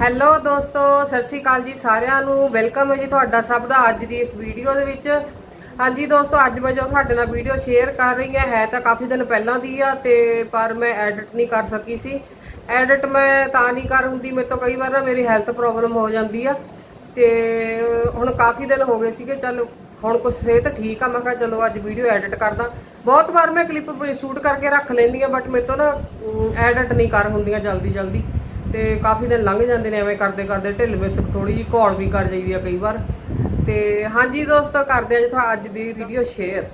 Hello ਦੋਸਤੋ, ਸਤਿ ਸ੍ਰੀ ਅਕਾਲ ਜੀ ਸਾਰਿਆਂ ਨੂੰ। ਵੈਲਕਮ ਹੈ ਜੀ ਤੁਹਾਡਾ ਸਭ ਦਾ ਅੱਜ ਦੀ ਇਸ ਵੀਡੀਓ ਦੇ ਵਿੱਚ। ਹਾਂਜੀ ਦੋਸਤੋ, ਅੱਜ ਮੈਂ ਜੋ ਤੁਹਾਡੇ ਨਾਲ ਵੀਡੀਓ ਸ਼ੇਅਰ ਕਰ ਰਹੀ ਹਾਂ, ਹੈ ਤਾਂ ਕਾਫੀ ਦਿਨ ਪਹਿਲਾਂ ਦੀ ਆ ਤੇ ਪਰ ਮੈਂ ਐਡਿਟ ਨਹੀਂ ਕਰ ਸਕੀ ਸੀ। ਐਡਿਟ ਮੈਂ ਤਾਂ ਨਹੀਂ ਕਰ ਹੁੰਦੀ, ਮੇਰੇ ਤੋਂ ਕਈ ਵਾਰ ਨਾ ਮੇਰੀ ਹੈਲਥ ਪ੍ਰੋਬਲਮ ਹੋ ਜਾਂਦੀ ਆ। ਤੇ ਹੁਣ ਕਾਫੀ ਦਿਨ ਹੋ ਗਏ ਸੀਗੇ, ਚੱਲ ਹੁਣ ਕੁਛ ਸਿਹਤ ਠੀਕ ਆ, ਮੈਂ ਕਿਹਾ ਚਲੋ ਅੱਜ ਵੀਡੀਓ ਐਡਿਟ ਕਰਦਾ। ਬਹੁਤ ਵਾਰ ਮੈਂ ਕਲਿੱਪ ਸ਼ੂਟ ਕਰਕੇ ਰੱਖ ਲੈਂਦੀ ਆ ਬਟ ਮੇਰੇ ਤੋਂ ਨਾ ਐਡਿਟ ਨਹੀਂ ਕਰ ਹੁੰਦੀਆਂ ਜਲਦੀ ਜਲਦੀ ਤੇ ਕਾਫੀ ਦਿਨ ਲੰਘ ਜਾਂਦੇ ਨੇ ਐਵੇਂ ਕਰਦੇ ਕਰਦੇ ਢਿੱਲ ਮਿਸਕ ਥੋੜੀ ਜਿਹੀ ਘੋਲ ਵੀ ਕਰ ਜਾਈਦੀ ਆ ਕਈ ਵਾਰ। ਤੇ ਹਾਂਜੀ ਦੋਸਤੋ, ਕਰਦੇ ਆ ਜੀ ਅੱਜ ਦੀ ਵੀਡੀਓ ਸ਼ੇਅਰ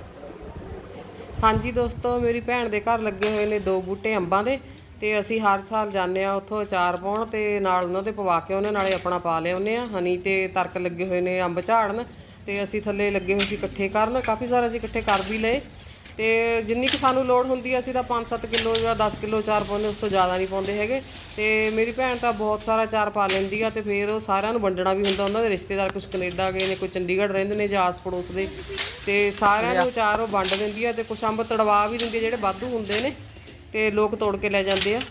ਹਾਂਜੀ ਦੋਸਤੋ, ਮੇਰੀ ਭੈਣ ਦੇ ਘਰ ਲੱਗੇ ਹੋਏ ਨੇ ਦੋ ਬੂਟੇ ਅੰਬਾਂ ਦੇ ਤੇ ਅਸੀਂ ਹਰ ਸਾਲ ਜਾਂਦੇ ਆ ਉੱਥੋਂ ਅਚਾਰ ਪਾਉਣ ਤੇ ਨਾਲ ਉਹਨਾਂ ਦੇ ਪਵਾ ਕੇ ਉਹਨਾਂ ਨਾਲੇ ਆਪਣਾ ਪਾ ਲਿਆਉਂਦੇ ਆ ਹਨੀ ਤੇ ਤਰਕ ਲੱਗੇ ਹੋਏ ਨੇ ਅੰਬ ਝਾੜਨ ਤੇ ਅਸੀਂ ਥੱਲੇ ਲੱਗੇ ਹੋਏ ਸੀ ਇਕੱਠੇ ਕਰਨ, ਕਾਫੀ ਸਾਰਾ ਅਸੀਂ ਇਕੱਠੇ ਕਰ ਵੀ ਲਏ। ਤੇ ਜਿੰਨੀ ਕਿ ਸਾਨੂੰ ਲੋੜ ਹੁੰਦੀ ਹੈ ਅਸੀਂ ਤਾਂ 5-7 ਕਿਲੋ ਜਾਂ 10 ਕਿਲੋ ਚਾਰ ਪਾਉਂਦੇ ਉਸ ਤੋਂ ਜ਼ਿਆਦਾ ਨਹੀਂ ਪਾਉਂਦੇ ਹੈਗੇ। ਤੇ ਮੇਰੀ ਭੈਣ ਤਾਂ ਬਹੁਤ ਸਾਰਾ ਚਾਰ ਪਾ ਲੈਂਦੀ ਆ ਤੇ ਫਿਰ ਉਹ ਸਾਰਿਆਂ ਨੂੰ ਵੰਡਣਾ ਵੀ ਹੁੰਦਾ ਉਹਨਾਂ ਦੇ ਰਿਸ਼ਤੇਦਾਰ ਕੁਝ ਕੈਨੇਡਾ ਗਏ ਨੇ ਕੋਈ ਚੰਡੀਗੜ੍ਹ ਰਹਿੰਦੇ ਨੇ ਜਾਂ ਆਸ ਪੜੋਸ ਦੇ। ਤੇ ਸਾਰਿਆਂ ਨੂੰ ਚਾਰ ਉਹ ਵੰਡ ਦਿੰਦੀ ਆ ਤੇ ਕੁਝ ਅੰਬ ਤੜਵਾ ਵੀ ਦਿੰਦੀ ਜਿਹੜੇ ਵਾਧੂ ਹੁੰਦੇ ਨੇ ਤੇ ਲੋਕ ਤੋੜ ਕੇ ਲੈ ਜਾਂਦੇ ਆ।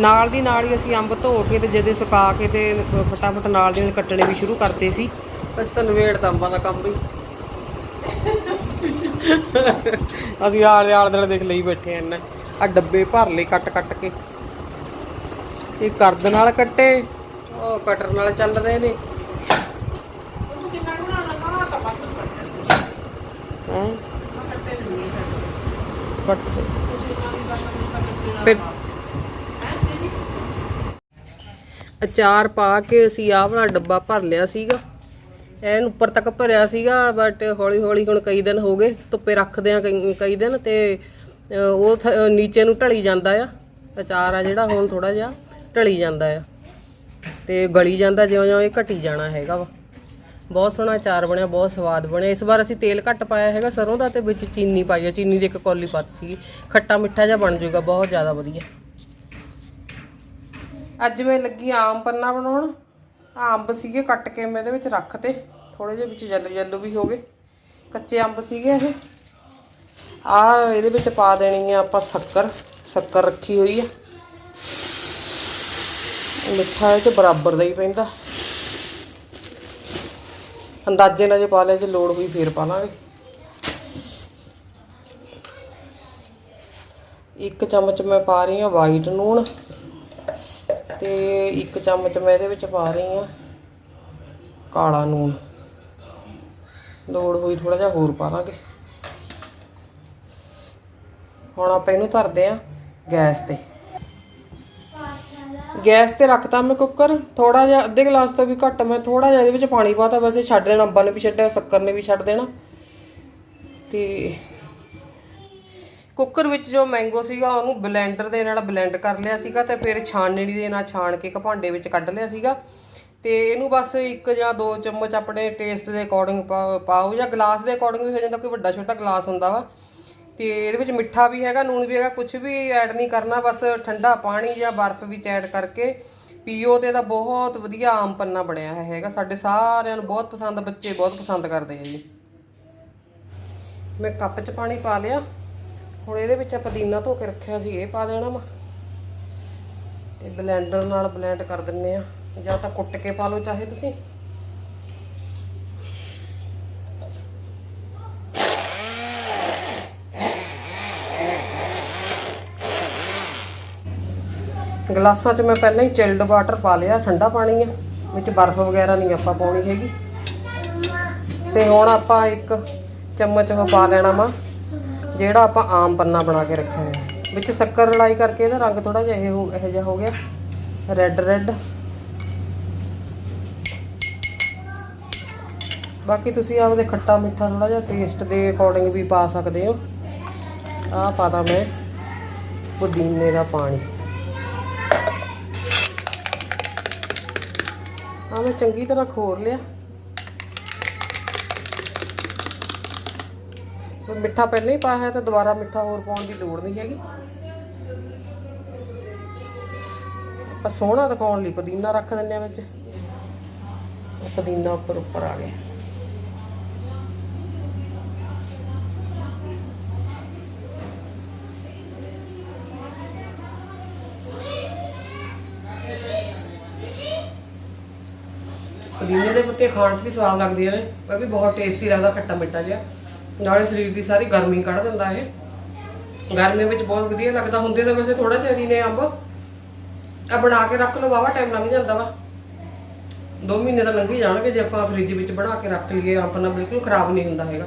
ਨਾਲ ਦੀ ਨਾਲ ਹੀ ਅਸੀਂ ਅੰਬ ਧੋ ਕੇ ਤੇ ਜਦੇ ਸੁਕਾ ਕੇ ਤੇ ਫਟਾਫਟ ਨਾਲ ਦੀ ਨਾਲ ਕੱਟਣੇ ਵੀ ਸ਼ੁਰੂ ਕਰਤੇ ਸੀ। ਬਸ ਤਾਂ ਨਵੇੜ ਤਾਂ ਅੰਬਾਂ ਦਾ ਕੰਮ ਵੀ। ਅਸੀਂ ਆਲੇ ਆਲੇ ਦੁਆਲੇ ਦੇਖ ਲਈ ਬੈਠੇ ਆ ਇਹਨਾਂ ਆ ਡੱਬੇ ਭਰ ਲਏ ਕੱਟ ਕੱਟ ਕੇ। ਇਹ ਕਰਦ ਨਾਲ ਕੱਟੇ ਉਹ ਕਟਰ ਨਾਲ ਚੱਲ ਰਹੇ ਨੇ। ਕੱਟ ਫਿਰ ਅਚਾਰ ਪਾ ਕੇ ਅਸੀਂ ਆਹ ਵਾਲਾ ਡੱਬਾ ਭਰ ਲਿਆ ਸੀਗਾ। ਐਨ ਉੱਪਰ ਤੱਕ ਭਰਿਆ ਸੀਗਾ ਬਟ ਹੌਲੀ ਹੌਲੀ ਹੁਣ ਕਈ ਦਿਨ ਹੋ ਗਏ ਧੁੱਪੇ ਰੱਖਦੇ ਆ ਕਈ ਕਈ ਦਿਨ ਤੇ ਅਹ, ਉਹ ਥ- ਅਹ, ਨੀਚੇ ਨੂੰ ਢਲੀ ਜਾਂਦਾ ਆ। ਅਚਾਰ ਆ ਜਿਹੜਾ ਹੁਣ ਥੋੜਾ ਜਿਹਾ ਢਲੀ ਜਾਂਦਾ ਆ। ਤੇ ਗਲੀ ਜਾਂਦਾ ਜਿਉਂ ਜਿਉਂ ਇਹ ਘਟੀ ਜਾਣਾ ਹੈਗਾ ਵਾ। ਬਹੁਤ ਸੋਹਣਾ ਅਚਾਰ ਬਣਿਆ ਬਹੁਤ ਸਵਾਦ ਬਣਿਆ। ਇਸ ਵਾਰ ਅਸੀਂ ਤੇਲ ਘੱਟ ਪਾਇਆ ਹੈਗਾ ਸਰੋਂ ਦਾ ਤੇ ਵਿੱਚ ਚੀਨੀ ਪਾਈ ਆ। ਚੀਨੀ ਦੀ ਇੱਕ ਕੌਲੀ ਪੱਤ ਸੀ ਖੱਟਾ ਮਿੱਠਾ ਜਿਹਾ ਬਣ ਜਾਊਗਾ ਬਹੁਤ ਜ਼ਿਆਦਾ ਵਧੀਆ। ਅੱਜ ਮੈਂ ਲੱਗੀ ਆਮ ਪੰਨਾ ਬਣਾਉਣ। ਆਹ ਅੰਬ ਸੀਗੇ ਕੱਟ ਕੇ ਮੈਂ ਇਹਦੇ ਵਿੱਚ ਰੱਖਤੇ ਥੋੜੇ ਜਿਹੇ ਵਿੱਚ ਯੈਲੋ ਯੈਲੋ ਵੀ ਹੋ ਗਏ। ਕੱਚੇ ਅੰਬ ਸੀਗੇ ਇਹ। ਆ ਇਹਦੇ ਵਿੱਚ ਪਾ ਦੇਣੀ ਆ ਆਪਾਂ ਸ਼ੱਕਰ। ਸ਼ੱਕਰ ਰੱਖੀ ਹੋਈ ਆ। ਮਿੱਠਾ ਇਹ ਤੇ ਬਰਾਬਰ ਦਾ ਹੀ ਪੈਂਦਾ। ਅੰਦਾਜ਼ੇ ਨਾਲ ਜੇ ਪਾ ਲਿਆ, ਜੇ ਲੋੜ ਹੋਈ ਫੇਰ ਪਾ ਲਾਂਗੇ। ਇੱਕ ਚਮਚ ਮੈਂ ਪਾ ਰਹੀ ਹਾਂ ਵਾਈਟ ਨੂਣ ਤੇ ਇੱਕ ਚਮਚ ਮੈਂ ਇਹਦੇ ਵਿੱਚ ਪਾ ਰਹੀ ਹਾਂ ਕਾਲਾ ਨੂਣ। ਲੋੜ ਹੋਈ ਥੋੜਾ ਜਿਹਾ ਹੋਰ ਪਾ ਲਾਂਗੇ। ਹੁਣ ਆਪਾਂ ਇਹਨੂੰ ਧਰਦੇ ਆ ਗੈਸ ਤੇ। ਗੈਸ ਤੇ ਰੱਖਤਾ ਮੈਂ ਕੁੱਕਰ। ਥੋੜਾ ਜਿਹਾ ਅੱਧੇ ਗਲਾਸ ਤੋਂ ਵੀ ਘੱਟ ਮੈਂ ਥੋੜਾ ਜਿਹਾ ਇਹਦੇ ਵਿੱਚ ਪਾਣੀ ਪਾਤਾ ਵੈਸੇ ਛੱਡ ਦੇਣਾ, ਅੰਬਾਂ ਨੇ ਵੀ ਛੱਡਿਆ, ਸ਼ੱਕਰ ਨੇ ਵੀ ਛੱਡ ਦੇਣਾ। ਤੇ ਕੁੱਕਰ ਵਿੱਚ ਜੋ ਮੈਂਗੋ ਸੀਗਾ, ਉਹਨੂੰ ਬਲੈਂਡਰ ਦੇ ਨਾਲ ਬਲੈਂਡ ਕਰ ਲਿਆ ਸੀਗਾ ਤੇ ਫਿਰ ਛਾਣਨੀ ਦੇ ਨਾਲ ਛਾਣ ਕੇ ਇੱਕ ਭਾਂਡੇ ਵਿੱਚ ਕੱਢ ਲਿਆ ਸੀਗਾ। ਤੇ ਇਹਨੂੰ ਬਸ ਇੱਕ ਜਾਂ ਦੋ ਚਮਚ ਆਪਣੇ ਟੇਸਟ ਦੇ ਅਕੋਰਡਿੰਗ ਪਾਓ ਜਾਂ ਗਲਾਸ ਦੇ ਅਕੋਰਡਿੰਗ ਵੀ ਹੋ ਜਾਂਦਾ, ਕੋਈ ਵੱਡਾ ਛੋਟਾ ਗਲਾਸ ਹੁੰਦਾ ਵਾ। ਤੇ ਇਹਦੇ ਵਿੱਚ ਮਿੱਠਾ ਵੀ ਹੈਗਾ ਨੂਣ ਵੀ ਹੈਗਾ ਕੁਝ ਵੀ ਐਡ ਨਹੀਂ ਕਰਨਾ, ਬਸ ਠੰਡਾ ਪਾਣੀ ਜਾਂ ਬਰਫ਼ ਵਿੱਚ ਐਡ ਕਰਕੇ ਪੀਓ ਤੇ ਇਹਦਾ ਬਹੁਤ ਵਧੀਆ ਆਮ ਪੰਨਾ ਬਣਿਆ ਹੈ ਹੈਗਾ। ਸਾਡੇ ਸਾਰਿਆਂ ਨੂੰ ਬਹੁਤ ਪਸੰਦ, ਬੱਚੇ ਬਹੁਤ ਪਸੰਦ ਕਰਦੇ ਆ ਜੀ। ਮੈਂ ਕੱਪ 'ਚ ਪਾਣੀ ਪਾ ਲਿਆ। ਹੁਣ ਇਹਦੇ ਵਿੱਚ ਪੁਦੀਨਾ ਧੋ ਕੇ ਰੱਖਿਆ ਸੀ, ਇਹ ਪਾ ਦੇਣਾ ਵਾ। ਤੇ ਬਲੈਂਡਰ ਨਾਲ ਬਲੈਂਡ ਕਰ ਦਿੰਨੇ ਆ। ਜਾਂ ਤਾਂ ਕੁੱਟ ਕੇ ਪਾ ਲਓ ਚਾਹੇ ਤੁਸੀਂ। ਗਲਾਸਾਂ 'ਚ ਮੈਂ ਪਹਿਲਾਂ ਹੀ ਚਿਲਡ ਵਾਟਰ ਪਾ ਲਿਆ, ਠੰਡਾ ਪਾਣੀ ਹੈ ਵਿੱਚ ਬਰਫ਼ ਵਗੈਰਾ ਨਹੀਂ ਆਪਾਂ ਪਾਉਣੀ ਹੈਗੀ। ਤੇ ਹੁਣ ਆਪਾਂ ਇੱਕ ਚਮਚ ਉਹ ਪਾ ਲੈਣਾ ਵਾ, ਜਿਹੜਾ ਆਪਾਂ ਆਮ ਪੰਨਾ ਬਣਾ ਕੇ ਰੱਖਿਆ ਹੈ ਵਿੱਚ ਸ਼ੱਕਰ ਰਲਾਈ ਕਰਕੇ ਇਹਦਾ ਰੰਗ ਥੋੜਾ ਜਿਹਾ ਇਹ ਹੋ ਇਹੋ ਜਿਹਾ ਹੋ ਗਿਆ। ਰੈੱਡ ਰੈੱਡ ਬਾਕੀ ਤੁਸੀਂ ਆਪਦੇ ਖੱਟਾ ਮਿੱਠਾ ਥੋੜਾ ਜਿਹਾ ਟੇਸਟ ਦੇ ਅਕੋਰਡਿੰਗ ਵੀ ਪਾ ਸਕਦੇ ਹੋ। ਆਹ ਪਾਦਾ ਮੈਂ ਪੁਦੀਨੇ ਦਾ ਪਾਣੀ। ਆ ਮੈਂ ਚੰਗੀ ਤਰ੍ਹਾਂ ਖੋਰ ਲਿਆ। ਮਿੱਠਾ ਪਹਿਲਾਂ ਹੀ ਪਾਇਆ ਹੈ ਤਾਂ ਦੁਬਾਰਾ ਮਿੱਠਾ ਹੋਰ ਪਾਉਣ ਦੀ ਲੋੜ ਨਹੀਂ ਹੈਗੀ। ਆਪਾਂ ਸੋਹਣਾ ਦਿਖਾਉਣ ਲਈ ਪੁਦੀਨਾ ਰੱਖ ਦਿੰਦੇ ਆ ਵਿੱਚ। ਪੁਦੀਨਾ ਉੱਪਰ ਉੱਪਰ ਆ ਗਿਆ। ਪੁਦੀਨੇ ਦੇ ਪੱਤੇ ਖਾਣ 'ਚ ਵੀ ਸਵਾਦ ਲੱਗਦੀਆਂ ਨੇ ਉਹ ਵੀ ਬਹੁਤ ਟੇਸਟੀ ਲੱਗਦਾ, ਖੱਟਾ ਮਿੱਠਾ ਜਿਹਾ। ਨਾਲੇ ਸਰੀਰ ਦੀ ਸਾਰੀ ਗਰਮੀ ਕੱਢ ਦਿੰਦਾ ਇਹ। ਗਰਮੀ ਵਿੱਚ ਬਹੁਤ ਵਧੀਆ ਲੱਗਦਾ। ਹੁੰਦੇ ਤਾਂ ਵੈਸੇ ਥੋੜਾ ਹੀ ਨੇ ਅੰਬ। ਆ ਬਣਾ ਕੇ ਰੱਖ ਲਓ ਵਾਵਾ ਟਾਈਮ ਲੰਘ ਜਾਂਦਾ ਵਾ। ਦੋ ਮਹੀਨੇ ਤਾਂ ਲੰਘ ਹੀ ਜਾਣਗੇ ਜੇ ਆਪਾਂ ਫ੍ਰਿਜ ਵਿੱਚ ਬਣਾ ਕੇ ਰੱਖ ਲਈਏ। ਅੰਬ ਨਾਲ ਬਿਲਕੁਲ ਖਰਾਬ ਨਹੀਂ ਹੁੰਦਾ ਹੈਗਾ।